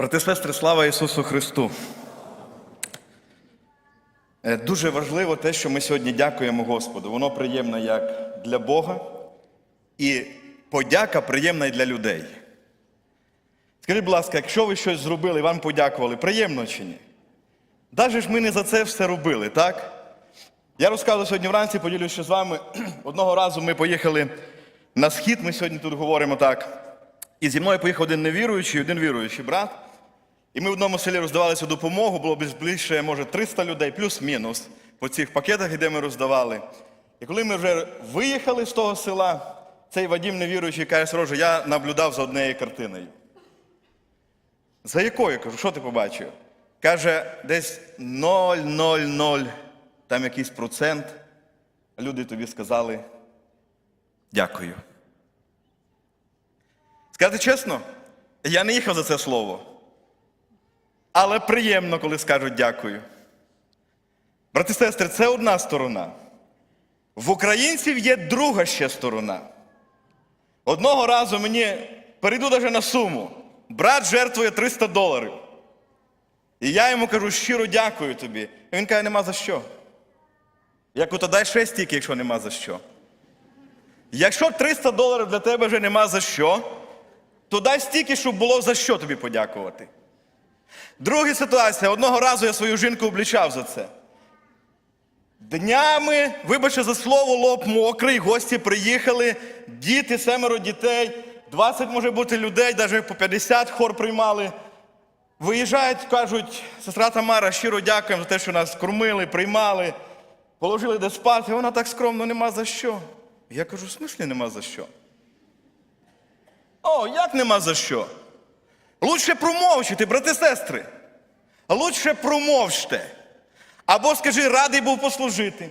Брати сестри, слава Ісусу Христу! Е, Дуже важливо те, що ми сьогодні дякуємо Господу. Воно приємно як для Бога, і подяка приємна і для людей. Скажіть, будь ласка, якщо ви щось зробили вам подякували, приємно чи ні? Даже ж ми не за це все робили, так? Я розказував сьогодні вранці, поділюся з вами. Одного разу ми поїхали на схід, ми сьогодні тут говоримо так. І зі мною поїхав один невіруючий, один віруючий брат. І ми в одному селі роздавали цю допомогу, було більш більше, може, 300 людей, плюс-мінус по цих пакетах, де ми роздавали. І коли ми вже виїхали з того села, цей Вадім невіруючий каже, Сороже, я наблюдав за однією картиною. За якою? Кажу, що ти побачив? Каже, десь 0,00, там якийсь процент. Люди тобі сказали дякую. Сказати чесно, я не їхав за це слово. Але приємно, коли скажуть дякую. Брати і сестри, це одна сторона. В українців є друга ще сторона. Одного разу мені перейду навіть на суму. Брат жертвує 300 доларів. І я йому кажу, щиро дякую тобі. І він каже, нема за що. Я кажу, то дай ще стільки, якщо нема за що. Якщо 300 доларів для тебе вже нема за що, то дай стільки, щоб було за що тобі подякувати. Друга ситуація. Одного разу я свою жінку облічав за це. Днями, вибачте за слово, лоб мокрий, гості приїхали, діти, семеро дітей, 20 може бути людей, навіть по 50 хор приймали. Виїжджають, кажуть, сестра Тамара, щиро дякуємо за те, що нас кормили, приймали, положили де спати. Вона так скромно, нема за що. Я кажу, в смислі нема за що? О, як нема за що? Лучше промовчити, брати сестри. Лучше промовчте. Або скажи, радий був послужити.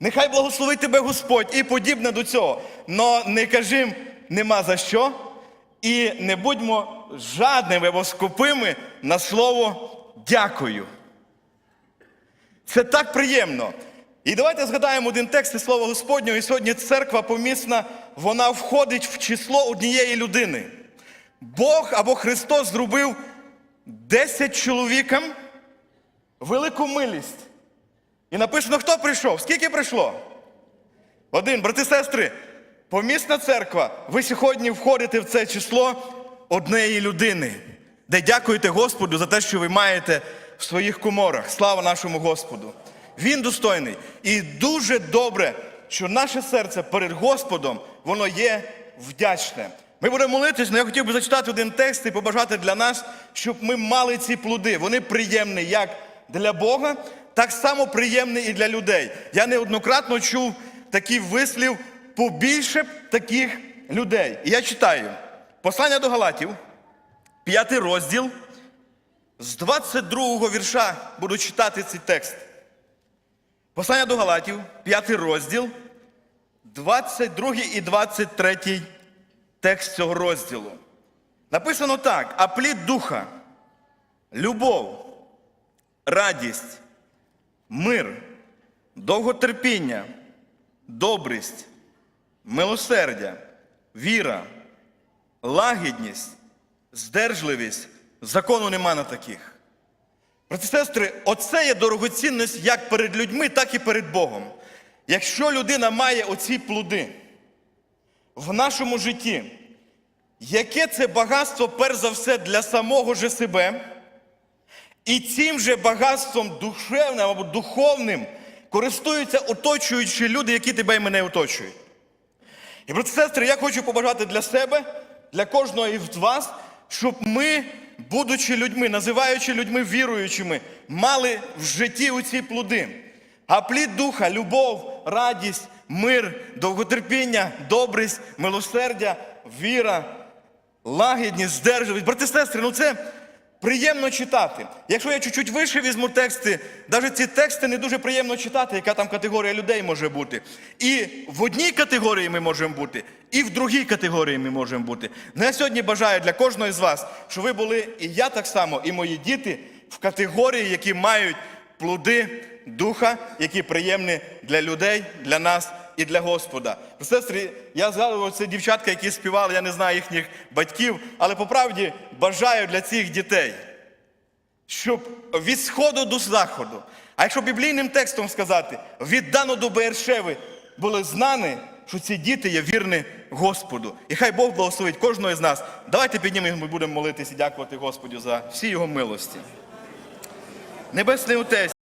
Нехай благословить тебе Господь і подібне до цього. Но не кажи нема за що. І не будьмо жадними або скупими на слово дякую. Це так приємно. І давайте згадаємо один текст із Слова Господнього. І сьогодні церква помісна, вона входить в число однієї людини. Бог або Христос зробив 10 чоловікам велику милість. І написано, хто прийшов? Скільки прийшло? Один, брати сестри, помісна церква, ви сьогодні входите в це число однієї людини, де дякуєте Господу за те, що ви маєте в своїх коморах. Слава нашому Господу! Він достойний. І дуже добре, що наше серце перед Господом, воно є вдячне. Ми будемо молитись, але я хотів би зачитати один текст і побажати для нас, щоб ми мали ці плоди. Вони приємні як для Бога, так само приємні і для людей. Я неоднократно чув такий вислів побільше б таких людей. І я читаю послання до Галатів, п'ятий розділ, з 22-го вірша буду читати цей текст. Послання до Галатів, п'ятий розділ, 22 і 23 текст цього розділу. Написано так: а плід духа, любов, радість, мир, довготерпіння, добрість, милосердя, віра, лагідність, здержливість. Закону нема на таких. Брати сестри, оце є дорогоцінність як перед людьми, так і перед Богом. Якщо людина має оці плоди в нашому житті, яке це багатство, перш за все, для самого же себе, і цим же багатством душевним або духовним користуються оточуючі люди, які тебе і мене оточують. І, брати сестри, я хочу побажати для себе, для кожного із вас, щоб ми, будучи людьми, називаючи людьми віруючими, мали в житті оці плоди. А плід духа, любов, радість, мир, довготерпіння, добрість, милосердя, віра, лагідність, здержливість. Брати сестри, ну це приємно читати. Якщо я чуть-чуть вище візьму тексти, навіть ці тексти не дуже приємно читати, яка там категорія людей може бути. І в одній категорії ми можемо бути, і в другій категорії ми можемо бути. Ну, я сьогодні бажаю для кожного з вас, щоб ви були, і я так само, і мої діти в категорії, які мають плоди духа, які приємні для людей, для нас і для Господа. Сестри, я згадував це дівчатка, які співали, я не знаю їхніх батьків, але по правді бажаю для цих дітей, щоб від сходу до заходу, а якщо біблійним текстом сказати, від Дану до Бершеви були знані, що ці діти є вірні Господу. І хай Бог благословить кожного з нас. Давайте піднімемо, ми будемо молитися і дякувати Господу за всі його милості. Небесний Отець.